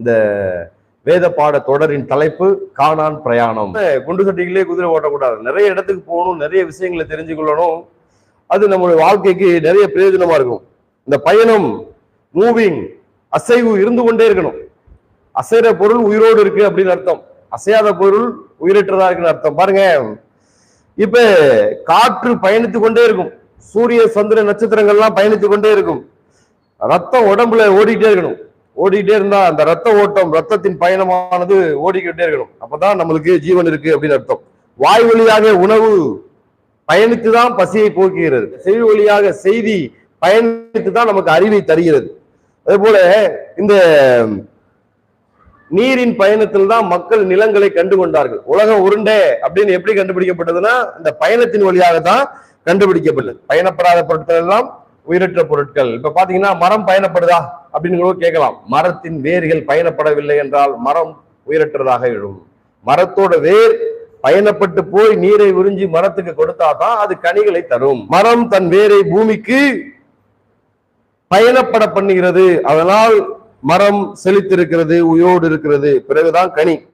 இந்த வேத பாட தொடரின் தலைப்பு காணான் பிரயாணம். குண்டு சட்டிகளே குதிரை ஓட்டக்கூடாது. நிறைய இடத்துக்கு போகணும் நிறைய விஷயங்களை தெரிஞ்சுக்கொள்ளணும். அது நம்மளுடைய வாழ்க்கைக்கு நிறைய பிரயோஜனமா இருக்கும். இந்த பயணம் மூவிங் அசைவு இருந்து கொண்டே இருக்கணும். அசைற பொருள் உயிரோடு இருக்கு அப்படின்னு அர்த்தம். அசையாத பொருள் உயிரற்றதா இருக்குன்னு அர்த்தம். பாருங்க. இப்ப காற்று பயணித்து கொண்டே இருக்கும். சூரிய சந்திர நட்சத்திரங்கள்லாம் பயணித்து கொண்டே இருக்கும். ரத்தம் உடம்புல ஓடிட்டே இருக்கணும். ஓடிக்கிட்டே இருந்தா அந்த ரத்த ஓட்டம் ரத்தத்தின் பயணமானது ஓடிக்கிட்டே இருக்கணும். அப்பதான் நம்மளுக்கு ஜீவன் இருக்கு அப்படின்னு அர்த்தம். வாய் வழியாக உணவு பயணித்து தான் பசியை போக்குகிறது. செவி வழியாக செய்தி பயணித்து தான் நமக்கு அறிவை தருகிறது. அதே போல இந்த நீரின் பயணத்தில் தான் மக்கள் நிலங்களை கண்டு கொண்டார்கள் உலகம் உருண்டை அப்படின்னு எப்படி கண்டுபிடிக்கப்பட்டதுன்னா இந்த பயணத்தின் வழியாக தான் கண்டுபிடிக்கப்பட்டது. பயணப்படாத பொருட்கள் எல்லாம் உயிரற்ற பொருட்கள். இப்ப பாத்தீங்கன்னா மரம் பயணப்படுதா? அப்படின்னு கூட கேட்கலாம். மரத்தின் வேர்கள் பயணப்படவில்லை என்றால் மரம் உயிரற்றதாக எழும். மரத்தோட வேர் பயணப்பட்டு போய் நீரை உறிஞ்சி மரத்துக்கு கொடுத்தாதான் அது கனிகளை தரும். மரம் தன் வேரை பூமிக்கு பயணப்பட பண்ணுகிறது. அதனால் மரம் செழித்திருக்கிறது உயோடு இருக்கிறது. பிறகுதான் கனி.